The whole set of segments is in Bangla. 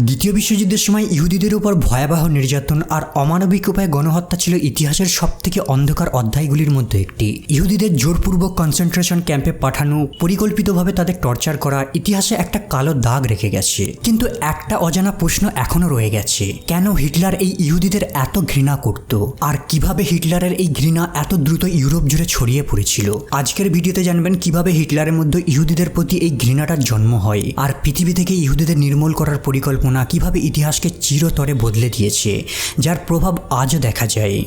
দ্বিতীয় বিশ্বযুদ্ধের সময় ইহুদিদের উপর ভয়াবহ নির্যাতন আর অমানবিক উপায়ে গণহত্যা ছিল ইতিহাসের সবথেকে অন্ধকার অধ্যায়গুলির মধ্যে একটি। ইহুদিদের জোরপূর্বক কনসেন্ট্রেশন ক্যাম্পে পাঠানো, পরিকল্পিতভাবে তাদের টর্চার করা, ইতিহাসে একটা কালো দাগ রেখে গেছে। কিন্তু একটা অজানা প্রশ্ন এখনও রয়ে গেছে। কেন হিটলার এই ইহুদিদের এত ঘৃণা করত? আর কীভাবে হিটলারের এই ঘৃণা এত দ্রুত ইউরোপ জুড়ে ছড়িয়ে পড়েছিল? আজকের ভিডিওতে জানবেন কীভাবে হিটলারের মধ্যে ইহুদিদের প্রতি এই ঘৃণাটার জন্ম হয়। আর পৃথিবী থেকে ইহুদিদের নির্মূল করার পরিকল্পনা কীভাবে ইতিহাসকে চিরতরে বদলে দিয়েছে যার প্রভাব আজও দেখা যায়।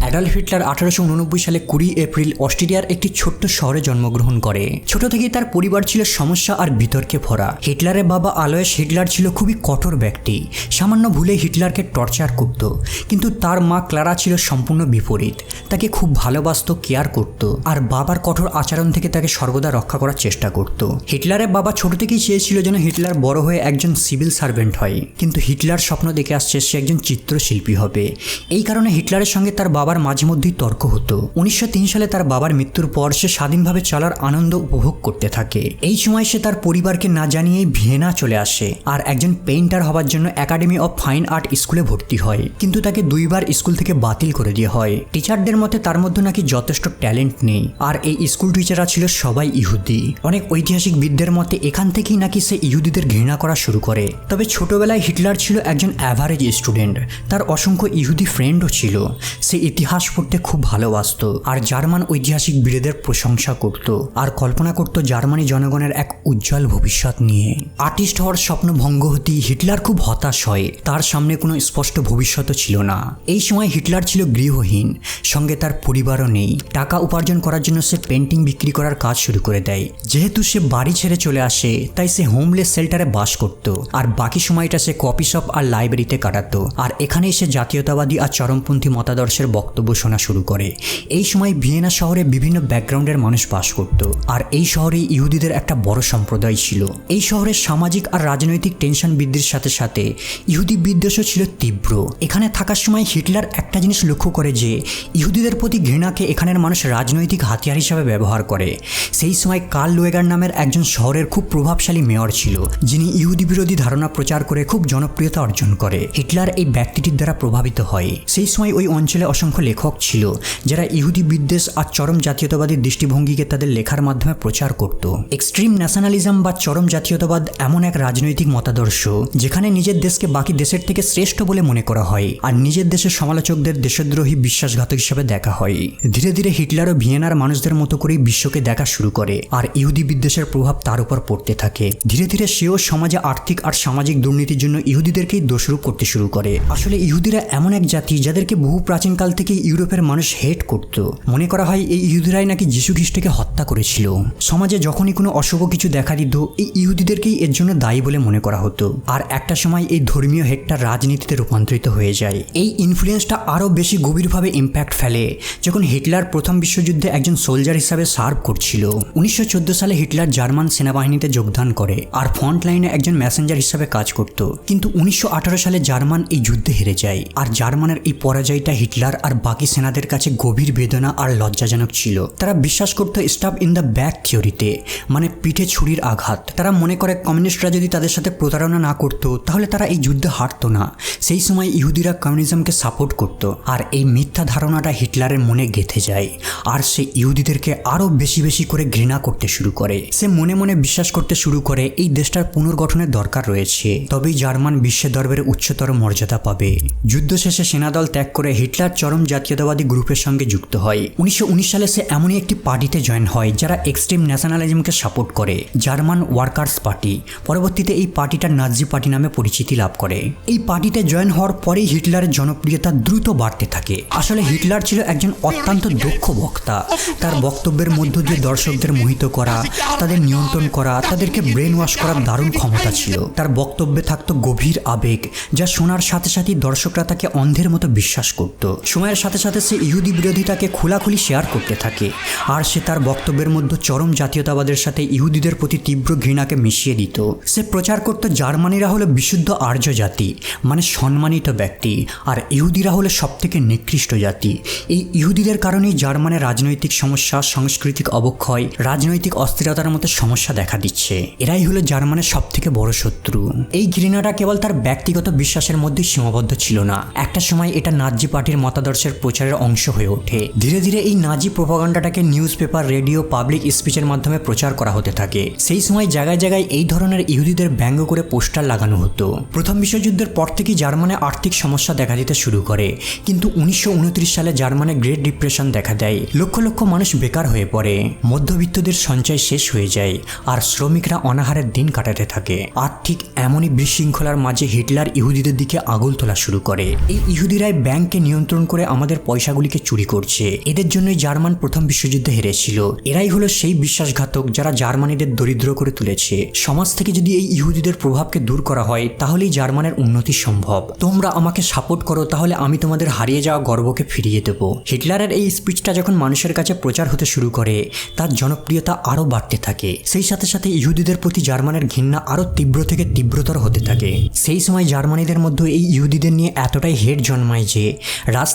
অ্যাডাল্ফ হিটলার আঠারোশো উননব্বই সালে কুড়ি এপ্রিল অস্ট্রেলিয়ার একটি ছোট্ট শহরে জন্মগ্রহণ করে। ছোট থেকেই তার পরিবার ছিল সমস্যা আর বিতর্কে ভরা। হিটলারের বাবা আলয়েস হিটলার ছিল খুবই কঠোর ব্যক্তি। সামান্য ভুলে হিটলারকে টর্চার করত। কিন্তু তার মা ক্লারা ছিল সম্পূর্ণ বিপরীত। তাকে খুব ভালোবাসত, কেয়ার করত। আর বাবার কঠোর আচরণ থেকে তাকে সর্বদা রক্ষা করার চেষ্টা করত। হিটলারের বাবা ছোট থেকেই চেয়েছিল যেন হিটলার বড় হয়ে একজন সিভিল সার্ভেন্ট হয়। কিন্তু হিটলার স্বপ্ন দেখে আসছে সে একজন চিত্রশিল্পী হবে। এই কারণে হিটলারের সঙ্গে তার বাবার মাঝে মধ্যেই তর্ক হতো। উনিশশো তিন সালে তার বাবার মৃত্যুর পর সে স্বাধীনভাবে চলার আনন্দ উপভোগ করতে থাকে। এই সময় সে তার পরিবারকে না জানিয়েই ভিয়েনা চলে আসে আর একজন পেইন্টার হবার জন্য একাডেমি অফ ফাইন আর্ট স্কুলে ভর্তি হয়। কিন্তু তাকে দুইবার স্কুল থেকে বাতিল করে দিয়ে হয়। টিচারদের মতে তার মধ্যে নাকি যথেষ্ট ট্যালেন্ট নেই আর এই স্কুল টিচাররা ছিল সবাই ইহুদি। অনেক ঐতিহাসিক বিদদের মতে এখান থেকেই নাকি সে ইহুদিদের ঘৃণা করা শুরু করে। তবে ছোটবেলায় হিটলার ছিল একজন অ্যাভারেজ স্টুডেন্ট তার অসংখ্য ইহুদি ফ্রেন্ডও ছিল। সে ইতিহাস পড়তে খুব ভালোবাসত আর জার্মান ঐতিহাসিক বীরদের প্রশংসা করত আর কল্পনা করত জার্মানি জনগণের এক উজ্জ্বল ভবিষ্যৎ নিয়ে। আর্টিস্ট হওয়ার স্বপ্ন ভঙ্গ হতেই হিটলার খুব হতাশ হয়। তার সামনে কোনো স্পষ্ট ভবিষ্যৎও ছিল না। এই সময় হিটলার ছিল গৃহহীন, সঙ্গে তার পরিবারও নেই। টাকা উপার্জন করার জন্য সে পেন্টিং বিক্রি করার কাজ শুরু করে দেয়। যেহেতু সে বাড়ি ছেড়ে চলে আসে, তাই সে হোমলেস শেল্টারে বাস করত। আর বাকি সময়টা সে কপি শপ আর লাইব্রেরিতে কাটাতো। আর এখানেই সে জাতীয়তাবাদী আর চরমপন্থী মতাদর্শের বক্তব্য শোনা শুরু করে। এই সময় ভিয়েনা শহরে বিভিন্ন ব্যাকগ্রাউন্ডের মানুষ বাস করত। আর এই শহরে ইহুদিদের একটা বড় সম্প্রদায় ছিল। এই শহরের সামাজিক আর রাজনৈতিক টেনশন বৃদ্ধির সাথে সাথে ইহুদি বিদ্বেষও ছিল তীব্র। এখানে থাকার সময় হিটলার একটা জিনিস লক্ষ্য করে যে, ইহুদিদের প্রতি ঘৃণাকে এখানের মানুষ রাজনৈতিক হাতিয়ার হিসাবে ব্যবহার করে। সেই সময় কার্ল লোয়েগার নামের একজন শহরের খুব প্রভাবশালী মেয়র ছিল, যিনি ইহুদি বিরোধী ধারণা প্রচার করে খুব জনপ্রিয়তা অর্জন করে। হিটলার এই ব্যক্তিটির দ্বারা প্রভাবিত হয়। সেই সময় ওই অঞ্চলে অসংখ্য লেখক ছিল, যারা ইহুদি বিদ্বেষ আর চরম জাতীয়তাবাদী দৃষ্টিভঙ্গিকে তাদের লেখার মাধ্যমে প্রচার করত। এক্সট্রিম ন্যাশনালিজম বা চরম জাতীয়তাবাদ এমন এক রাজনৈতিক মতাদর্শ, যেখানে নিজের দেশকে বাকি দেশের থেকে শ্রেষ্ঠ বলে মনে করা হয় আর নিজের দেশের সমালোচকদের দেশদ্রোহী বিশ্বাসঘাতক হিসেবে দেখা হয়। ধীরে ধীরে হিটলারও ভিয়েনার মানুষদের মতো করেই বিশ্বকে দেখা শুরু করে আর ইহুদি বিদ্বেষের প্রভাব তার উপর পড়তে থাকে। ধীরে ধীরে সেও সমাজে আর্থিক আর সামাজিক দুর্নীতির জন্য ইহুদিদেরকেই দোষরূপ করতে শুরু করে। আসলে ইহুদিরা এমন এক জাতি যাদেরকে বহু প্রাচীনকাল থেকে ইউরোপের মানুষ হেট করত। মনে করা হয় এই ইহুদিরাই নাকি যীশু খ্রিস্টকে হত্যা করেছিল। সমাজে যখনই কোনো অশুভ কিছু দেখা দিত, এই ইহুদিদেরকেই এর জন্য দায়ী বলে মনে করা হতো। আর একটা সময় এই ধর্মীয় হেটটা রাজনীতিতে রূপান্তরিত হয়ে যায়। এই ইনফ্লুয়েন্সটা আরও বেশি গভীরভাবে ইম্প্যাক্ট ফেলে যখন হিটলার প্রথম বিশ্বযুদ্ধে একজন সোলজার হিসাবে সার্ভ করছিল। উনিশশো চোদ্দ সালে হিটলার জার্মান সেনাবাহিনীতে যোগদান করে আর ফ্রন্ট লাইনে একজন ম্যাসেঞ্জার হিসাবে কাজ করত। কিন্তু উনিশশো আঠারো সালে জার্মান এই যুদ্ধে হেরে যায়। আর জার্মানের এই পরাজয়টা হিটলার আর বাকি সেনাদের কাছে গভীর বেদনা আর লজ্জাজনক ছিল। তারা বিশ্বাস করত স্টাফ ইন দ্য ব্যাক থিওরিতে মানে পিঠে ছুরির আঘাত। তারা মনে করে কমিউনিস্টরা যদি তাদের সাথে প্রতারণা না করত, তাহলে তারা এই যুদ্ধে হারতো না। সেই সময় ইহুদিরা কমিউনিজমকে সাপোর্ট করত, আর এই মিথ্যা ধারণাটা হিটলারের মনে গেঁথে যায়। আর সে ইহুদিদেরকে আরও বেশি বেশি করে ঘৃণা করতে শুরু করে। সে মনে মনে বিশ্বাস করতে শুরু করে, এই দেশটার পুনর্গঠনের দরকার রয়েছে। তবেই জার্মান বিশ্বের দরবারে উচ্চতর মর্যাদা পাবে। যুদ্ধ শেষে সেনাদল ত্যাগ করে হিটলার চরম জাতীয়তাবাদী গ্রুপের সঙ্গে যুক্ত হয়। উনিশশো উনিশ সালে সে এমনই একটি পার্টিতে জয়েন হয়, যারা এক্সট্রিম ন্যাশনালিজমকে সাপোর্ট করে, জার্মান ওয়ার্কার্স পার্টি। পরবর্তীতে এই পার্টিটা নাজি পার্টি নামে পরিচিতি লাভ করে। এই পার্টিতে জয়েন হওয়ার পরেই হিটলারের জনপ্রিয়তা দ্রুত বাড়তে থাকে। আসলে হিটলার ছিল একজন অত্যন্ত দক্ষ বক্তা। তার বক্তব্যের মধ্য দিয়ে দর্শকদের মোহিত করা, তাদের নিয়ন্ত্রণ করা, তাদেরকে ব্রেন ওয়াশ করার দারুণ ক্ষমতা ছিল। তার বক্তব্যে থাকতো গভীর আবেগ, যা শোনার সাথে সাথেই দর্শকরা তাকে অন্ধের মতো বিশ্বাস করত। সময়ের সাথে সাথে সে ইহুদি বিরোধিতাকে খোলাখুলি শেয়ার করতে থাকে। আর সে তার বক্তব্যের মধ্যে চরম জাতীয়তাবাদের সাথে ইহুদিদের প্রতি তীব্র ঘৃণাকে মিশিয়ে দিত। সে প্রচার করত, জার্মানিরা হলো বিশুদ্ধ আর্য জাতি মানে সম্মানিত ব্যক্তি, আর ইহুদিরা হলো সবথেকে নিকৃষ্ট জাতি। এই ইহুদিদের কারণেই জার্মানের রাজনৈতিক সমস্যা, সাংস্কৃতিক অবক্ষয়, রাজনৈতিক অস্থিরতার মতো সমস্যা দেখা দিচ্ছে। এরাই হলো জার্মানের সবথেকে বড় শত্রু। এই ঘৃণাটা কেবল তার ব্যক্তিগত বিশ্বাসের মধ্যে সীমাবদ্ধ ছিল না। একটা সময় এটা নাজি পার্টির মতাদর্শের প্রচারের অংশ হয়ে ওঠে। ধীরে ধীরে এই নাজি প্রোপাগান্ডাটাকে নিউজ পেপার রেডিও, পাবলিক স্পিচের মাধ্যমে প্রচার করা হতে থাকে। সেই সময় জায়গায় জায়গায় এই ধরনের ইহুদিদের ব্যঙ্গ করে পোস্টার লাগানো হতো। প্রথম বিশ্বযুদ্ধের পর থেকেই জার্মানে আর্থিক সমস্যা দেখা দিতে শুরু করে। কিন্তু উনিশশো উনত্রিশ সালে জার্মানে গ্রেট ডিপ্রেশন দেখা দেয়। লক্ষ লক্ষ মানুষ বেকার হয়ে পড়ে। মধ্যবিত্তদের সঞ্চয় শেষ হয়ে যায়। আর শ্রমিকরা অনাহারের দিন কাটাতে থাকে। আর ঠিক এমনই বিশৃঙ্খলার মাঝে হিটলার ইহুদিদের দিকে আগুল তোলা শুরু করে। এই ইহুদিরাই ব্যাংককে নিয়ন্ত্রণ করে আমাদের পয়সাগুলিকে চুরি করছে। এদের জন্যই জার্মান প্রথম বিশ্বযুদ্ধে হেরেছিল। এরাই হলো সেই বিশ্বাসঘাতক যারা জার্মানিদের দরিদ্র করে তুলেছে। সমাজ থেকে যদি এই ইহুদিদের প্রভাবকে দূর করা হয়, তাহলেই জার্মানের উন্নতি সম্ভব। তোমরা আমাকে সাপোর্ট করো, তাহলে আমি তোমাদের হারিয়ে যাওয়া গর্বকে ফিরিয়ে দেবো। হিটলারের এই স্পিচটা যখন মানুষের কাছে প্রচার হতে শুরু করে, তার জনপ্রিয়তা আরও বাড়তে থাকে। সেই সাথে সাথে ইহুদিদের প্রতি জার্মানের ঘৃণা আরও তীব্র থেকে তীব্রতর হতে থাকে। সেই সময় জার্মানিদের মধ্যে এই ইহুদিদের নিয়ে এতটাই হেড জন্মায় যে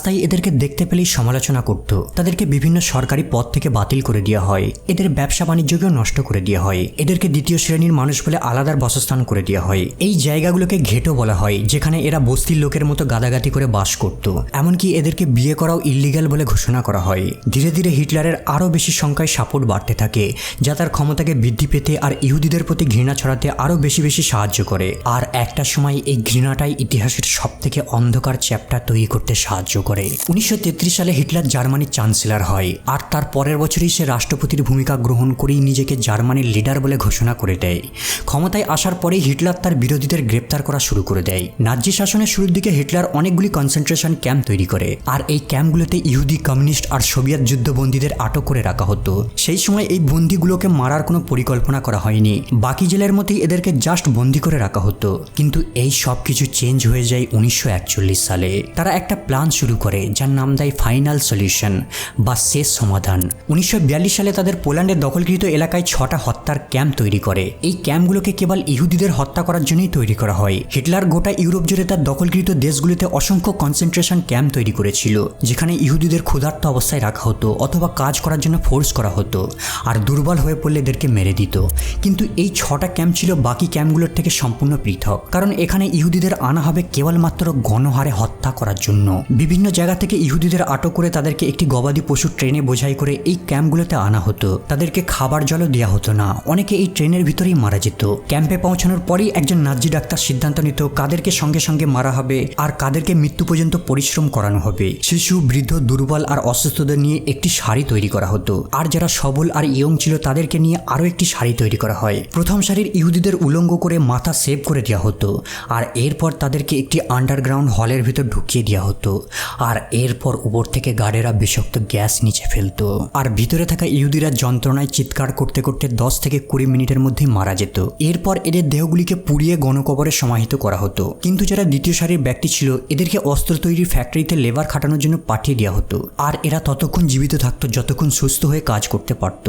রাস্তায় এদেরকে দেখতে পেলেই সমালোচনা করত। তাদেরকে বিভিন্ন সরকারি পদ থেকে বাতিল করে দেওয়া হয়। এদের ব্যবসা বাণিজ্যকেও নষ্ট করে দেওয়া হয়। এদেরকে দ্বিতীয় শ্রেণির মানুষ বলে আলাদার বাসস্থান করে দেওয়া হয়। এই জায়গাগুলোকে ঘেটো বলা হয়, যেখানে এরা বস্তির লোকের মতো গাদাগাতি করে বাস করত। এমনকি এদেরকে বিয়ে করাও ইল্লিগাল বলে ঘোষণা করা হয়। ধীরে ধীরে হিটলারের আরও বেশি সংখ্যায় সাপোর্ট বাড়তে থাকে, যা তার ক্ষমতাকে বৃদ্ধি পেতে আর ইহুদিদের প্রতি ঘৃণা ছড়াতে আরও বেশি বেশি সাহায্য করে। আর একটা সময় এই ঘৃণাটাই ইতিহাসের সব থেকে অন্ধকার চ্যাপ্টার তৈরি করতে সাহায্য করে। উনিশশো তেত্রিশ সালে হিটলার জার্মানির চ্যান্সেলর হয়, আর তার পরের বছরই সে রাষ্ট্রপতির ভূমিকা গ্রহণ করেই নিজেকে জার্মানির লিডার বলে ঘোষণা করে দেয়। ক্ষমতায় আসার পরেই হিটলার তার বিরোধীদের গ্রেপ্তার করা শুরু করে দেয়। নাজি শাসনের শুরুর দিকে হিটলার অনেকগুলি কনসেন্ট্রেশন ক্যাম্প তৈরি করে, আর এই ক্যাম্পগুলোতে ইহুদি, কমিউনিস্ট আর সোভিয়েত যুদ্ধবন্দীদের আটক করে রাখা হতো। সেই সময় এই বন্দিগুলোকে মারার কোনো পরিকল্পনা করা হয়নি। বাকি জেলের মতোই এদেরকে জাস্ট বন্দি করে রাখা হতো। কিন্তু এই সব কিছু চেঞ্জ হয়ে যায় উনিশশো একচল্লিশ সালে। তারা একটা প্ল্যান শুরু করে, যার নাম দেয় ফাইনাল সলিউশন বা শেষ সমাধান। উনিশশো বিয়াল্লিশ সালে তাদের পোল্যান্ডের দখলকৃত এলাকায় ছটা হত্যার ক্যাম্প তৈরি করে। এই ক্যাম্পগুলোকে কেবল ইহুদিদের হত্যা করার জন্যই তৈরি করা হয়। হিটলার গোটা ইউরোপ জুড়ে তার দখলকৃত দেশগুলিতে অসংখ্য কনসেন্ট্রেশন ক্যাম্প তৈরি করেছিল, যেখানে ইহুদিদের ক্ষুধার্ত অবস্থায় রাখা হতো অথবা কাজ করার জন্য ফোর্স করা হতো আর দুর্বল হয়ে পড়লে এদেরকে মেরে দিত। কিন্তু এই ছটা ক্যাম্প ছিল বাকি ক্যাম্পগুলোর থেকে সম্পূর্ণ পৃথক। কারণ এখানে ইহুদিদের আনা হবে কেবলমাত্র গণহারে হত্যা করার জন্য। বিভিন্ন জায়গা থেকে ইহুদিদের আটক করে তাদেরকে একটি গবাদি পশু ট্রেনে বোঝাই করে এই ক্যাম্পগুলোতে আনা হতো। তাদেরকে খাবার জলও দেওয়া হতো না। অনেকে এই ট্রেনের ভিতরেই মারা যেত। ক্যাম্পে পৌঁছানোর পরেই একজন নাজি ডাক্তার সিদ্ধান্ত নিত, কাদেরকে সঙ্গে সঙ্গে মারা হবে আর কাদেরকে মৃত্যু পর্যন্ত পরিশ্রম করানো হবে। শিশু, বৃদ্ধ, দুর্বল আর অসুস্থদের নিয়ে একটি শাড়ি তৈরি করা হতো। আর যারা সবল আর ইয়ং ছিল, তাদেরকে নিয়ে আরও একটি শাড়ি তৈরি করা হয়। প্রথম শাড়ির ইহুদিদের উলঙ্গ করে মাথা সেভ করে দেওয়া হতো। আর এরপর তাদেরকে একটি আন্ডারগ্রাউন্ড হলের ভিতর ঢুকিয়ে দেওয়া হতো। আর এরপর উপর থেকে গার্ডেরা বিষাক্ত গ্যাস নিচে ফেলতো। আর ভিতরে থাকা ইহুদিরা যন্ত্রণায় চিৎকার করতে করতে দশ থেকে কুড়ি মিনিটের মধ্যে মারা যেত। এরপর এদের দেহগুলিকে পুড়িয়ে গণকবরে সমাহিত করা হতো। কিন্তু যারা দ্বিতীয় সারির ব্যক্তি ছিল, এদেরকে অস্ত্র তৈরির ফ্যাক্টরিতে লেবার খাটানোর জন্য পাঠিয়ে দেওয়া হতো। আর এরা ততক্ষণ জীবিত থাকতো, যতক্ষণ সুস্থ হয়ে কাজ করতে পারত।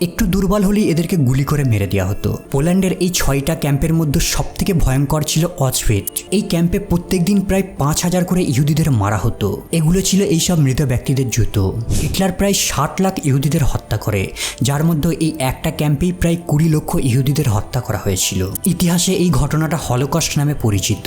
একটু দুর্বল হলেই এদেরকে গুলি করে মেরে দেওয়া হতো। পোল্যান্ডের এই ছয়টা ক্যাম্পের মধ্যে সব থেকে ভয়ঙ্কর ছিল অচফেট এই ক্যাম্পে প্রত্যেক দিন প্রায় পাঁচ হাজার করে ইহুদিদের মারা হতো। এগুলো ছিল এইসব মৃত ব্যক্তিদের জুতো। হিটলার প্রায় ষাট লাখ ইহুদিদের হত্যা করে, যার মধ্যে এই একটা ক্যাম্পেই প্রায় কুড়ি লক্ষ ইহুদিদের হত্যা করা হয়েছিল। ইতিহাসে এই ঘটনাটা হলোকস্ট নামে পরিচিত।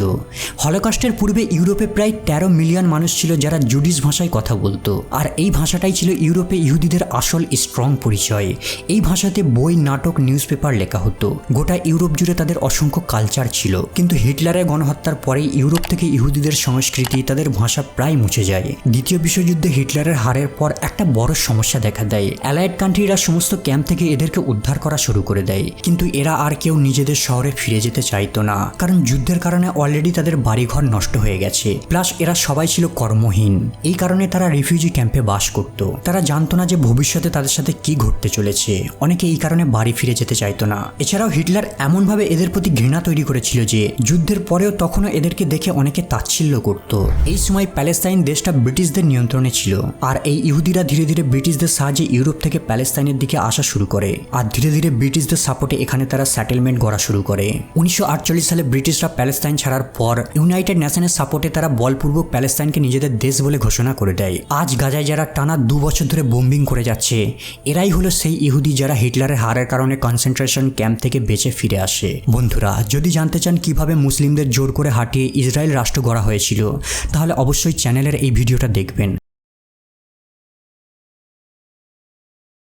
হলোকস্টের পূর্বে ইউরোপে প্রায় তেরো মিলিয়ন মানুষ ছিল যারা জুডিস ভাষায় কথা বলতো। আর এই ভাষাটাই ছিল ইউরোপে ইহুদিদের আসল স্ট্রং পরিচয়। এই ভাষাতে বই, নাটক নিউজ পেপার লেখা হতো। গোটা ইউরোপ জুড়ে তাদের অসংখ্য কালচার ছিল। কিন্তু হিটলারের গণহত্যার পরে ইউরোপ থেকে ইহুদিদের সংস্কৃতি, তাদের ভাষা প্রায় মুছে যায়। দ্বিতীয় বিশ্বযুদ্ধে হিটলারের হারের পর একটা বড় সমস্যা দেখা দেয়। অ্যালাইড কান্ট্রিরা সমস্ত ক্যাম্প থেকে এদেরকে উদ্ধার করা শুরু করে দেয়। কিন্তু এরা আর কেউ নিজেদের শহরে ফিরে যেতে চাইতো না। কারণ যুদ্ধের কারণে অলরেডি তাদের বাড়িঘর নষ্ট হয়ে গেছে। প্লাস এরা সবাই ছিল কর্মহীন। এই কারণে তারা রিফিউজি ক্যাম্পে বাস করত। তারা জানতো না যে ভবিষ্যতে তাদের সাথে কি ঘটতে চলেছে। অনেকে এই কারণে বাড়ি ফিরে যেতে চাইতো না। এছাড়াও হিটলার এমনভাবে এদের প্রতি ঘৃণা তৈরি করেছিল যে, যুদ্ধের পরেও তখনও এদেরকে দেখে অনেকে তাচ্ছিল্য করত। এই সময় প্যালেস্তাইন প্যালেস্তাইন দেশটা ব্রিটিশদের নিয়ন্ত্রণে ছিল, আর এই ইহুদিরা ধীরে ধীরে ব্রিটিশদের সাহায্যে ইউরোপ থেকে প্যালেস্তাইনের দিকে আসা শুরু করে, আর ধীরে ধীরে ব্রিটিশদের সাপোর্টে এখানে তারা সেটেলমেন্ট গড়া শুরু করে। উনিশশো সালে ব্রিটিশরা প্যালেস্তাইন ছাড়ার পর, ইউনাইটেড নেশনের সাপোর্টে তারা বলপূর্বক প্যালেস্তাইনকে নিজেদের দেশ বলে ঘোষণা করে দেয়। আজ গাজায় যারা টানা দু বছর ধরে বোম্বিং করে যাচ্ছে, এরাই হলো সেই ইহুদি যারা হিটলারের হারের কারণে কনসেন্ট্রেশন ক্যাম্প থেকে বেঁচে ফিরে আসে। বন্ধুরা, যদি জানতে চান কীভাবে মুসলিমদের জোর করে হাঁটিয়ে ইসরায়েল রাষ্ট্র গড়া হয়েছিল, তাহলে অবশ্যই চ্যানেলের এই ভিডিওটা দেখবেন।